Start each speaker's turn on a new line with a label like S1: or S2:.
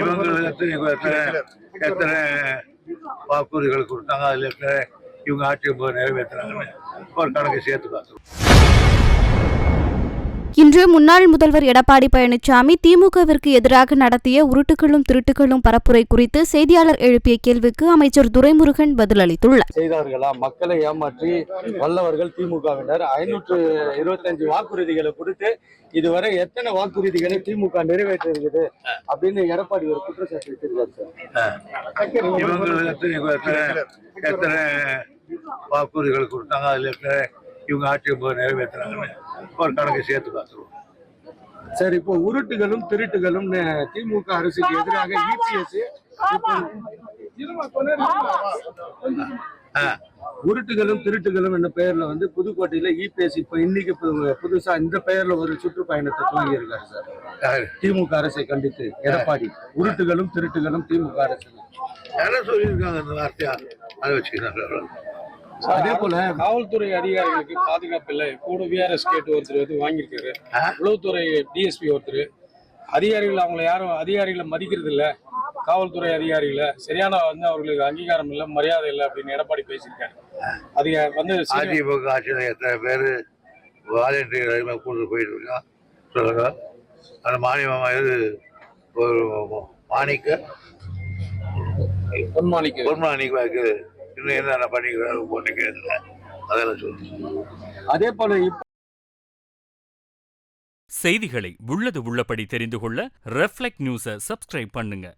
S1: இவங்க எத்தனை எத்தனை எத்தனை வாக்குறுதிகள் கொடுத்தாங்க அதில் எத்தனை இவங்க ஆட்சி போது நிறைவேற்றுறாங்கன்னு ஒரு கணக்கு சேர்த்து பார்த்துருவோம்.
S2: இன்று முன்னாள் முதல்வர் எடப்பாடி பழனிசாமி திமுகவிற்கு எதிராக நடத்திய உருட்டுகளும் திருட்டுகளும் பரப்புரை குறித்து செய்தியாளர் எழுப்பிய கேள்விக்கு அமைச்சர் துரைமுருகன் பதிலளித்துள்ளார்.
S3: செய்தார்களா? மக்களை ஏமாற்றி வல்லவர்கள் திமுகவினர். ஐநூற்று இருபத்தஞ்சு வாக்குறுதிகளை கொடுத்து இதுவரை எத்தனை வாக்குறுதிகளை திமுக நிறைவேற்றிருக்குது அப்படின்னு எடப்பாடி ஒரு குற்றச்சாட்டு வச்சிருக்காரு
S1: எத்தனை வாக்குறுதிகள் கொடுத்தாங்க? அதுல எத்தனை இவங்க ஆட்சி போது நிறைவேற்றுறாங்கன்னு. ஒரு கணக்கு சேர்த்து பார்த்துருவோம்.
S3: சார் இப்போ உருட்டுகளும் திருட்டுகளும் திமுக அரசுக்கு எதிராக இபிஎஸ். உருட்டுகளும் திருட்டுகளும் என்ற பெயர்ல வந்து புதுக்கோட்டையில இபிஎஸ் இப்ப இன்னைக்கு புதுசா இந்த பெயர்ல ஒரு சுற்றுப்பயணத்தை துவங்கி இருக்காரு சார்? திமுக அரசை கண்டித்து எடப்பாடி. உருட்டுகளும் திருட்டுகளும் திமுக அரசு.
S1: யாரும் சொல்லியிருக்காங்க இந்த வார்த்தையா? அதை வச்சுக்கிறாங்க
S3: அதே போல
S4: காவல்துறை அதிகாரிகளுக்கு பாதுகாப்பு இல்லை. கூட விஆர்எஸ் கேட்டு ஒருத்தர் வந்து வாங்கியிருக்காரு? உளவுத்துறை டிஎஸ்பி ஒருத்தர். அதிகாரிகள் அவங்கள யாரும் அதிகாரிகளை மதிக்கிறது இல்ல. காவல்துறை அதிகாரிகளை. சரியான வந்து அவர்களுக்கு அங்கீகாரம் இல்லை மரியாதை இல்லை அப்படின்னு எடப்பாடி பேசியிருக்காரு. அது வந்து
S1: அதிமுக ஆட்சியில் எத்தனை பேர் வாலண்டியர் கூட்டு போயிட்டு இருக்கான் சொல்லுங்க. அந்த மானியம் இது ஒரு மாணிக்க?
S4: பொன்மாணிக்கு.
S1: ஒரு மாணிக்கு இன்னும் என்னென்ன பண்ணிக்கிறாரு போட்டு கேட்கல அதெல்லாம் சொல்லுங்க.
S3: அதே போல இப்ப
S5: செய்திகளை உள்ளது உள்ளபடி தெரிந்து கொள்ள ரெஃப்ளெக்ட் நியூஸை சப்ஸ்கிரைப் பண்ணுங்க.